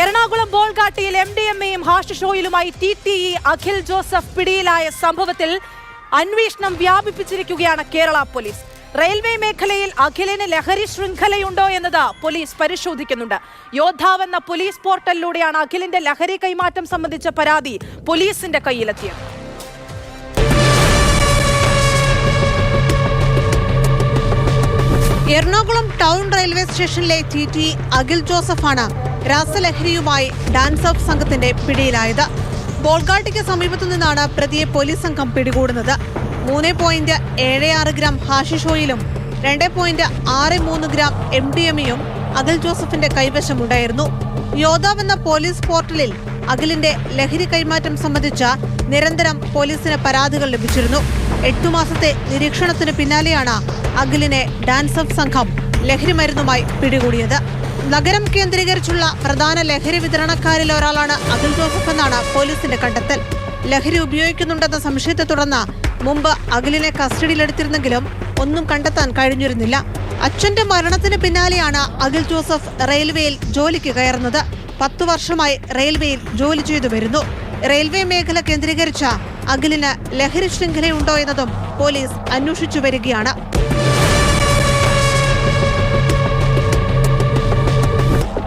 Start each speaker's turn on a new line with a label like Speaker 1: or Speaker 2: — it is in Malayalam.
Speaker 1: എറണാകുളം ബോൾഗാട്ടിയിൽ എം ഡി എം എയും hash ഷോയിലുമായി T T E Akhil Joseph പിടിയിലായ സംഭവത്തിൽ അന്വേഷണം വ്യാപിപ്പിച്ചിരിക്കുകയാണ് കേരള പോലീസ്. റെയിൽവേ മേഖലയിൽ അഖിലിന് ലഹരി ശൃംഖലയുണ്ടോ എന്നത് പോലീസ് പരിശോധിക്കുന്നുണ്ട്. യോദ്ധാവ് എന്ന പോലീസ് പോർട്ടലിലൂടെയാണ് അഖിലിന്റെ ലഹരി കൈമാറ്റം സംബന്ധിച്ച പരാതി പോലീസിന്റെ കയ്യിലെത്തിയത്.
Speaker 2: എറണാകുളം ടൗൺ റെയിൽവേ സ്റ്റേഷനിലെ ടി ടി അഖിൽ ജോസഫാണ് രാസലഹരിയുമായി ഡാൻസ് ഓഫ് സംഘത്തിന്റെ പിടിയിലായത്. ബോൾഗാട്ടിക്ക് സമീപത്തു നിന്നാണ് പ്രതിയെ പോലീസ് സംഘം പിടികൂടുന്നത്. മൂന്ന് പോയിന്റ് ഏഴ് ആറ് ഗ്രാം ഹാഷിഷോയിലും രണ്ട് പോയിന്റ് ആറ് മൂന്ന് ഗ്രാം എം ഡി എമ്മയും അഖിൽ ജോസഫിന്റെ കൈവശമുണ്ടായിരുന്നു. യോദാവ് എന്ന പോലീസ് പോർട്ടലിൽ അഖിലിന്റെ ലഹരി കൈമാറ്റം സംബന്ധിച്ച നിരന്തരം പോലീസിന് പരാതികൾ ലഭിച്ചിരുന്നു. എട്ടു മാസത്തെ നിരീക്ഷണത്തിന് പിന്നാലെയാണ് അഖിലിനെ ഡാൻസ് ഓഫ് സംഘം ലഹരി മരുന്നുമായി പിടികൂടിയത്. നഗരം കേന്ദ്രീകരിച്ചുള്ള പ്രധാന ലഹരി വിതരണക്കാരിൽ ഒരാളാണ് അഖിൽ ജോസഫ് എന്നാണ് പോലീസിന്റെ കണ്ടെത്തൽ. ലഹരി ഉപയോഗിക്കുന്നുണ്ടെന്ന സംശയത്തെ തുടർന്ന് മുമ്പ് അഖിലിനെ കസ്റ്റഡിയിലെടുത്തിരുന്നെങ്കിലും ഒന്നും കണ്ടെത്താൻ കഴിഞ്ഞിരുന്നില്ല. അച്ഛന്റെ മരണത്തിന് പിന്നാലെയാണ് അഖിൽ ജോസഫ് റെയിൽവേയിൽ ജോലിക്ക് കയറുന്നത്. പത്തു വർഷമായി റെയിൽവേയിൽ ജോലി ചെയ്തു വരുന്നു. റെയിൽവേ മേഖല കേന്ദ്രീകരിച്ച അഖിലിന് ലഹരി ശൃംഖലയുണ്ടോ എന്നതും പോലീസ് അന്വേഷിച്ചു വരികയാണ്.